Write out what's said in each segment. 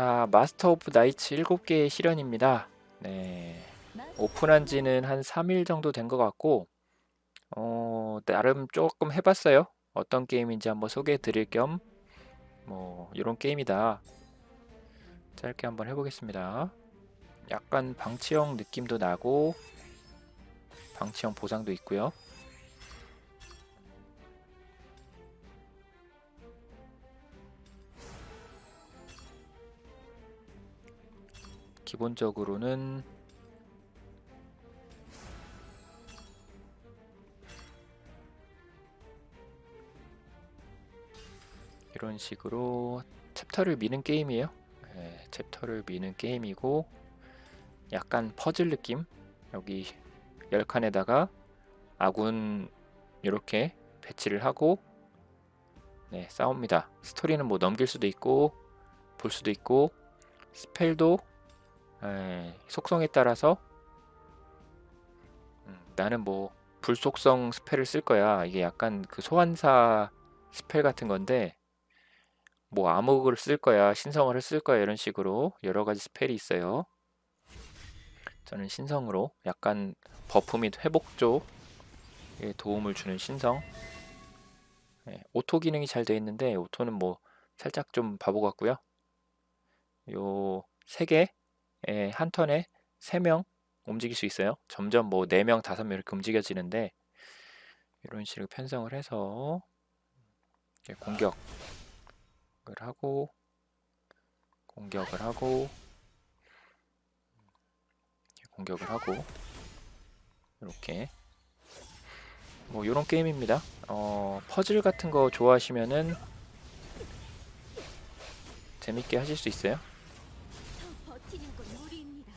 자, 마스터 오브 나이츠 7개의 실현입니다. 네. 오픈한 지는 한 3일 정도 된 것 같고, 어, 나름 조금 해봤어요. 어떤 게임인지 한번 소개해 드릴 겸, 뭐, 이런 게임이다. 짧게 한번 해보겠습니다. 약간 방치형 느낌도 나고, 방치형 보상도 있고요. 기본적으로는 이런 식으로 챕터를 미는 게임이에요. 네, 챕터를 미는 게임이고 약간 퍼즐 느낌. 여기 10칸에다가 아군 이렇게 배치를 하고 네, 싸웁니다. 스토리는 뭐 넘길 수도 있고 볼 수도 있고 스펠도 에, 속성에 따라서 음, 나는 뭐 불속성 스펠을 쓸 거야. 이게 약간 그 소환사 스펠 같은 건데 뭐 암흑을 쓸 거야, 신성을 쓸 거야 이런 식으로 여러 가지 스펠이 있어요. 저는 신성으로 약간 버프 및 회복 쪽에 도움을 주는 신성. 예, 오토 기능이 잘 되어 있는데 오토는 뭐 살짝 좀 바보 같고요. 요 세 개, 예, 한 턴에 세명 움직일 수 있어요. 점점 뭐네 명, 다섯 명 이렇게 움직여지는데 이런 식으로 편성을 해서 공격을 하고 공격을 하고 공격을 하고 이렇게 뭐 이런 게임입니다. 어, 퍼즐 같은 거 좋아하시면은 재밌게 하실 수 있어요. 더 버티는 건 무리입니다.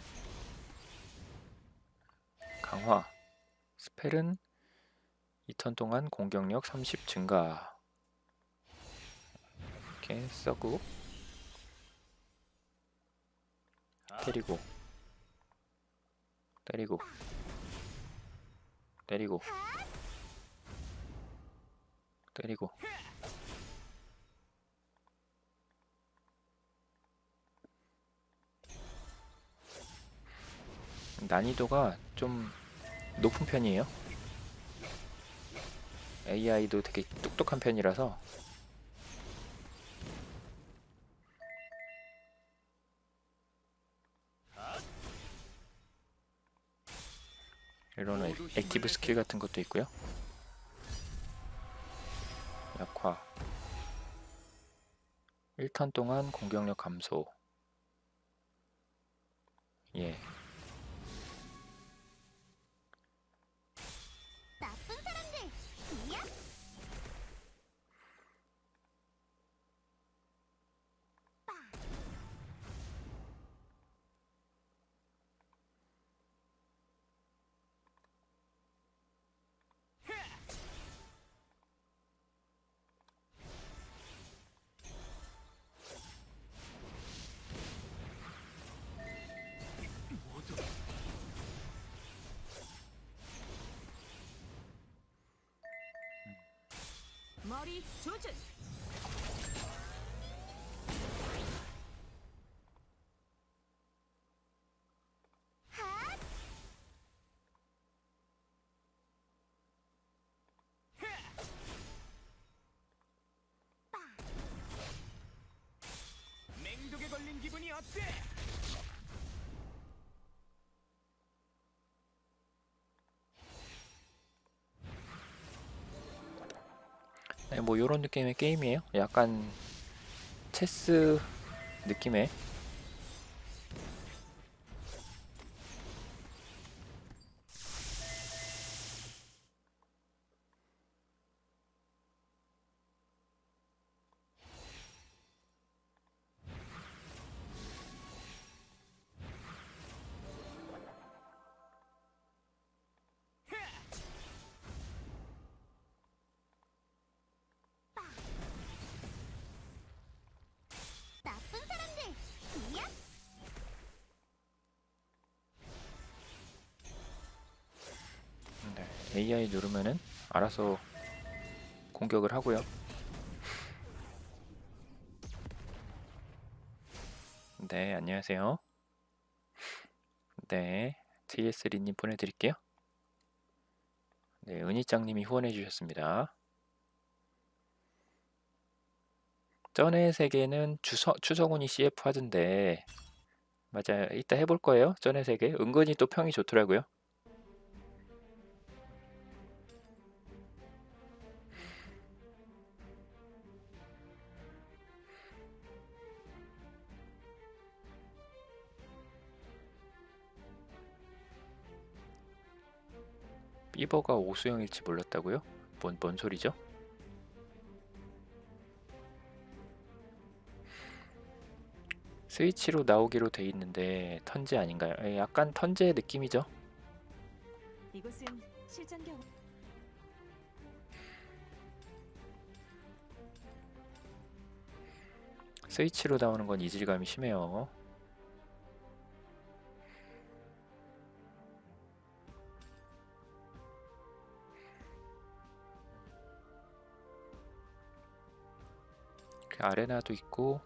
강화. 스펠은 2턴 동안 공격력 30 증가. 이렇게 써고. 때리고. 때리고. 때리고. 때리고. 난이도가 좀 높은 편이에요. AI도 되게 똑똑한 편이라서 이런 액- 액티브 스킬 같은 것도 있고요. 약화 1턴 동안 공격력 감소 예 머리 조준. 뭐 이런 느낌의 게임이에요. 약간 체스 느낌의 AI 누르면은 알아서 공격을 하고요. 네, 안녕하세요. 네, JS리님 보내드릴게요. 네, 은희짱님이 후원해 주셨습니다. 전의 세계는 주서, 추성훈이 CF 하던데 맞아요. 이따 해볼 거예요. 전의 세계 은근히 또 평이 좋더라고요. 삐버가 오수영일지 몰랐다고요? 뭔, 뭔 소리죠? 스위치로 나오기로 돼 있는데 턴제 아닌가요? 에, 약간 턴제 느낌이죠? 이곳은 실전 경험. 스위치로 나오는 건 이질감이 심해요. 그 아레나도 있고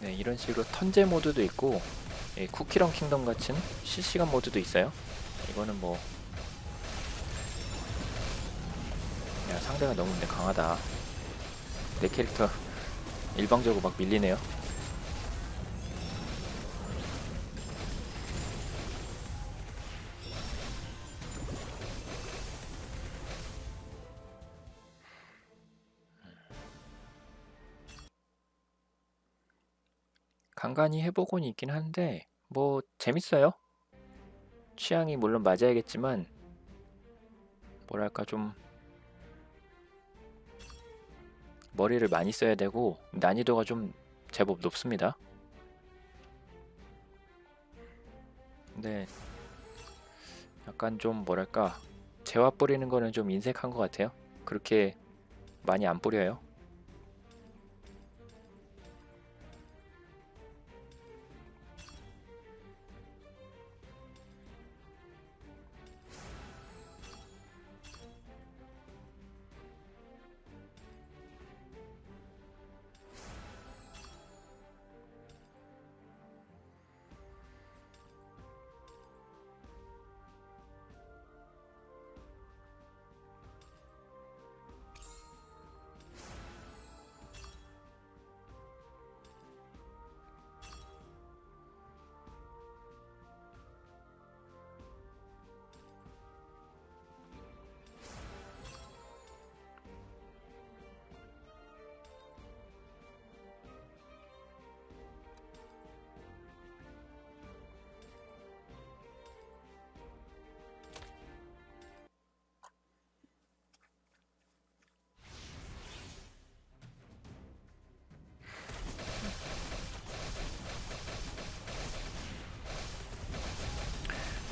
네 이런 식으로 턴제 모드도 있고 예, 쿠키런 킹덤 같은 실시간 모드도 있어요. 이거는 뭐 야, 상대가 너무 근데 강하다. 내 캐릭터 일방적으로 막 밀리네요. 간간히 해보곤 있긴 한데 뭐 재밌어요. 취향이 물론 맞아야겠지만 뭐랄까 좀 머리를 많이 써야 되고 난이도가 좀 제법 높습니다. 근데 약간 좀 뭐랄까 재화 뿌리는 거는 좀 인색한 것 같아요. 그렇게 많이 안 뿌려요.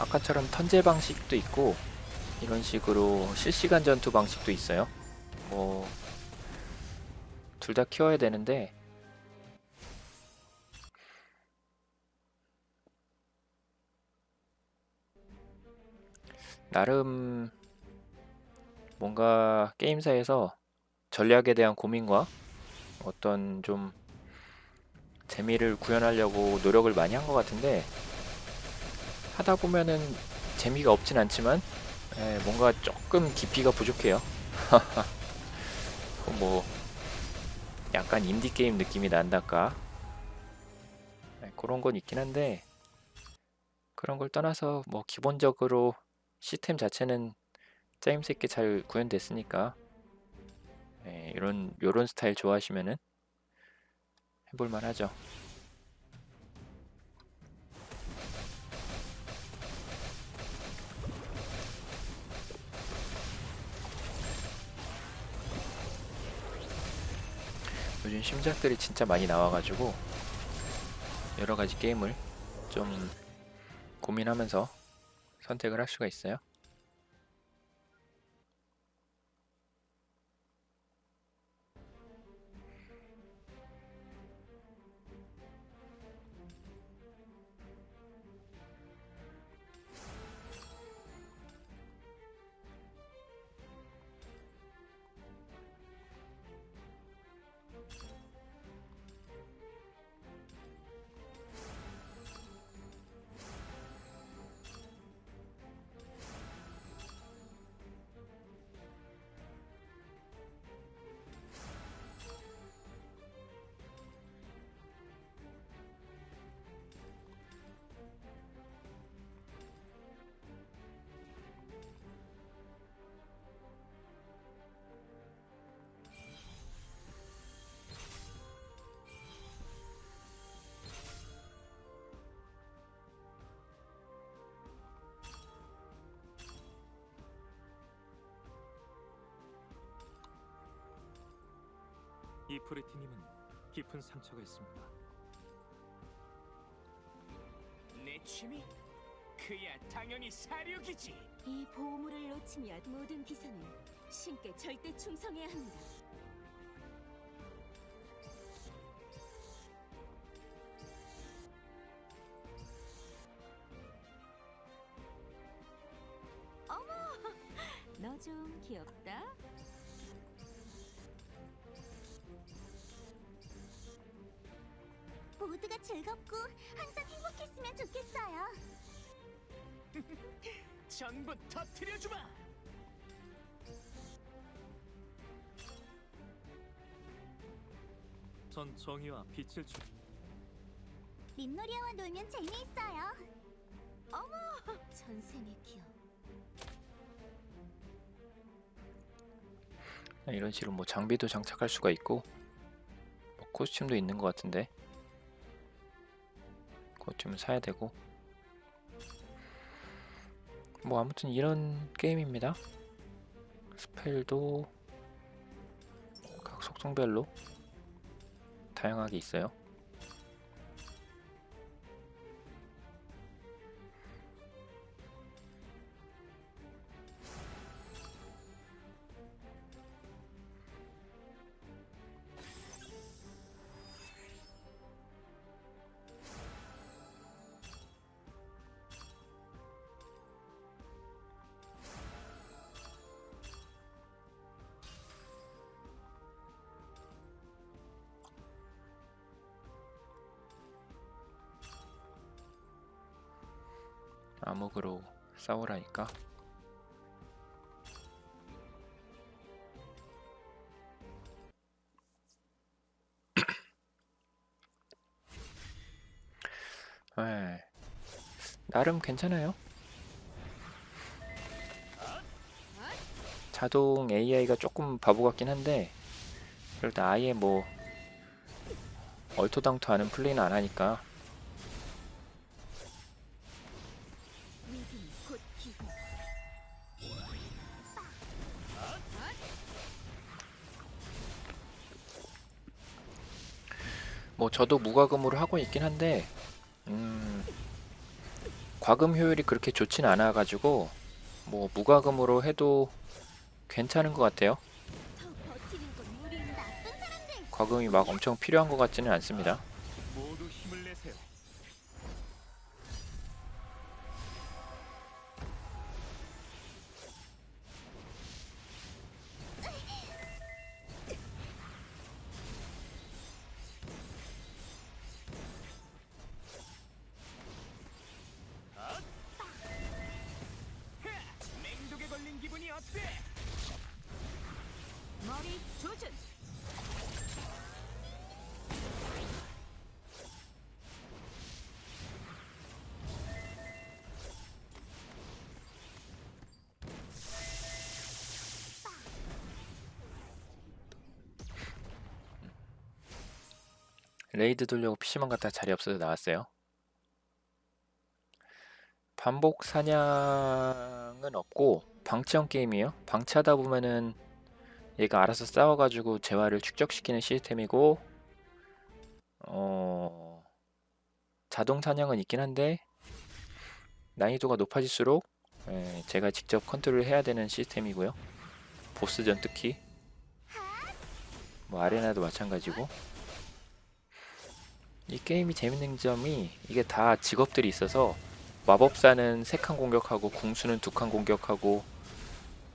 아까처럼 턴제 방식도 있고 이런 식으로 실시간 전투 방식도 있어요. 뭐 둘 다 키워야 되는데 나름 뭔가 게임사에서 전략에 대한 고민과 어떤 좀 재미를 구현하려고 노력을 많이 한 것 같은데 하다 보면은 재미가 없진 않지만 에, 뭔가 조금 깊이가 부족해요. 뭐 약간 인디 게임 느낌이 난달까 에, 그런 건 있긴 한데 그런 걸 떠나서 뭐 기본적으로 시스템 자체는 짜임새 있게 잘 구현됐으니까 에, 이런 요런 스타일 좋아하시면은 해볼 만 하죠. 요즘 심작들이 진짜 많이 나와가지고 여러 가지 게임을 좀 고민하면서 선택을 할 수가 있어요. 이프리티님은 깊은 상처가 있습니다. 내 취미? 그야 당연히 사륙이지. 이 보물을 놓치면 모든 기사는 신께 절대 충성해야 합니다. 어머, 너 좀 귀엽다. 모두가 즐겁고 항상 행복했으면 좋겠어요. 전부 터트려주마. 전 정의와 빛을 주. 민노리아와 놀면 재미있어요. 전생의 기억. 이런 식으로 뭐 장비도 장착할 수가 있고 뭐 코스튬도 있는 것 같은데 코스튬은 사야 되고 뭐 아무튼 이런 게임입니다. 스펠도 각 속성별로 다양하게 있어요. 암흑으로 싸우라니까? 에 나름 괜찮아요. 자동 AI가 조금 바보 같긴 한데 그래도 아예 뭐 얼토당토하는 플레이는 안 하니까 저도 무과금으로 하고 있긴 한데 음, 과금 효율이 그렇게 좋진 않아 가지고 뭐 무과금으로 해도 괜찮은 것 같아요. 과금이 막 엄청 필요한 것 같지는 않습니다. 레이드 돌려고 PC방 갔다가 자리 없어서 나왔어요. 반복 사냥은 없고 방치형 게임이에요. 방치하다 보면은 얘가 알아서 싸워가지고 재화를 축적시키는 시스템이고 어 자동 사냥은 있긴 한데 난이도가 높아질수록 예, 제가 직접 컨트롤 해야 되는 시스템이고요. 보스전 특히 뭐 아레나도 마찬가지고 이 게임이 재밌는 점이 이게 다 직업들이 있어서 마법사는 세 칸 공격하고 궁수는 두 칸 공격하고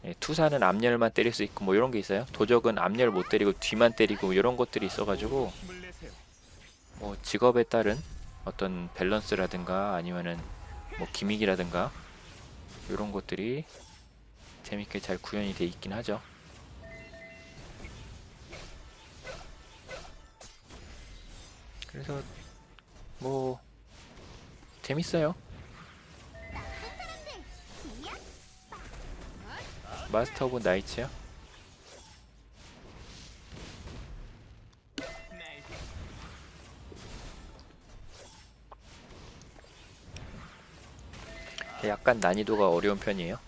예, 투사는 앞열만 때릴 수 있고 뭐 이런 게 있어요. 도적은 앞열 못 때리고 뒤만 때리고 이런 것들이 있어가지고. 뭐 직업에 따른 어떤 밸런스라든가 아니면은 뭐 기믹이라든가 이런 것들이 재밌게 잘 구현이 돼 있긴 하죠. 그래서 뭐 재밌어요. 마스터 오브 나이츠요? 날 약간 난이도가 어려운 편이에요.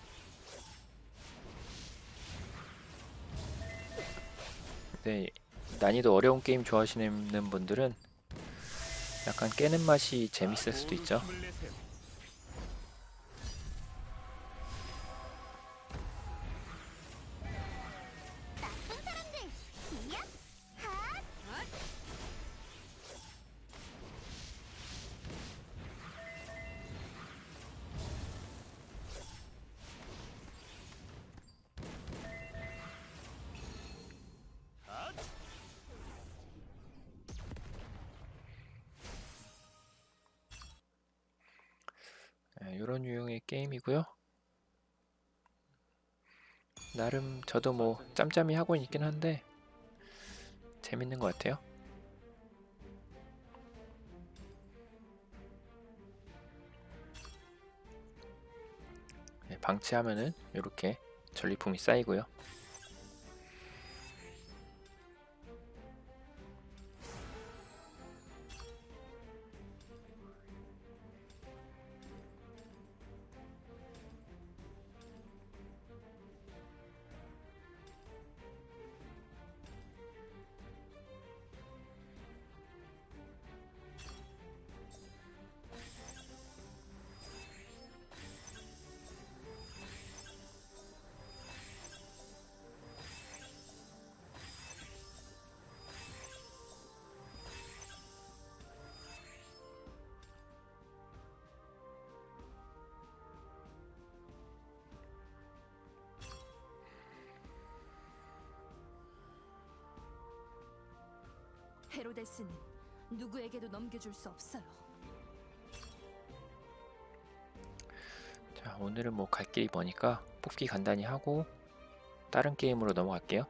네, 난이도 어려운 게임 좋아하시는 분들은 약간 깨는 맛이 재밌을 수도 있죠. 이런 유형의 게임이고요. 나름 저도 뭐 짬짬이 하고 있긴 한데 재밌는 것 같아요. 네, 방치하면은 이렇게 전리품이 쌓이고요. 헤로데스는 누구에게도 넘겨줄 수 없어요. 자, 오늘은 뭐 갈 길이 머니까 뽑기 간단히 하고 다른 게임으로 넘어갈게요.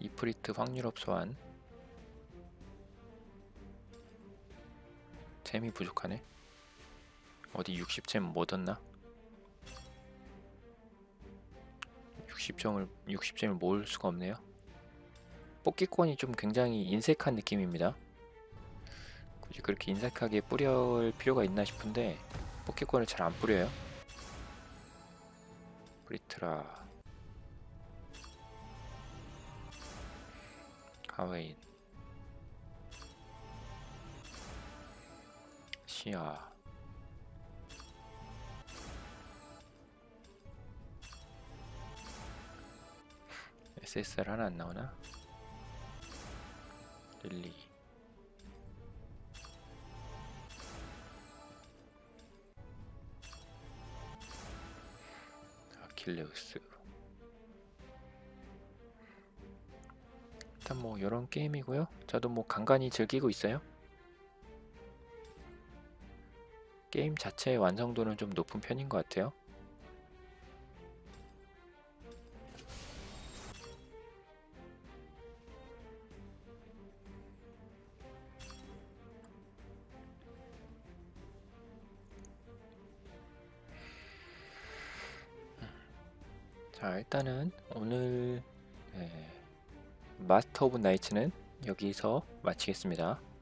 이프리트 확률업 소환 재미 부족하네 어디 60잼 못 얻나? 60점을 60점을 모을 수가 없네요. 뽑기권이 좀 굉장히 인색한 느낌입니다. 굳이 그렇게 인색하게 뿌릴 필요가 있나 싶은데 뽑기권을 잘 안 뿌려요. 브리트라 가웨인 시아 SSR 하나 안 나오나? 릴리. 아킬레우스. 일단 뭐 이런 게임이고요. 저도 뭐 간간히 즐기고 있어요 게임 자체의 완성도는 좀 높은 편인 것 같아요 자 일단은 오늘 예, 마스터 오브 나이츠는 여기서 마치겠습니다.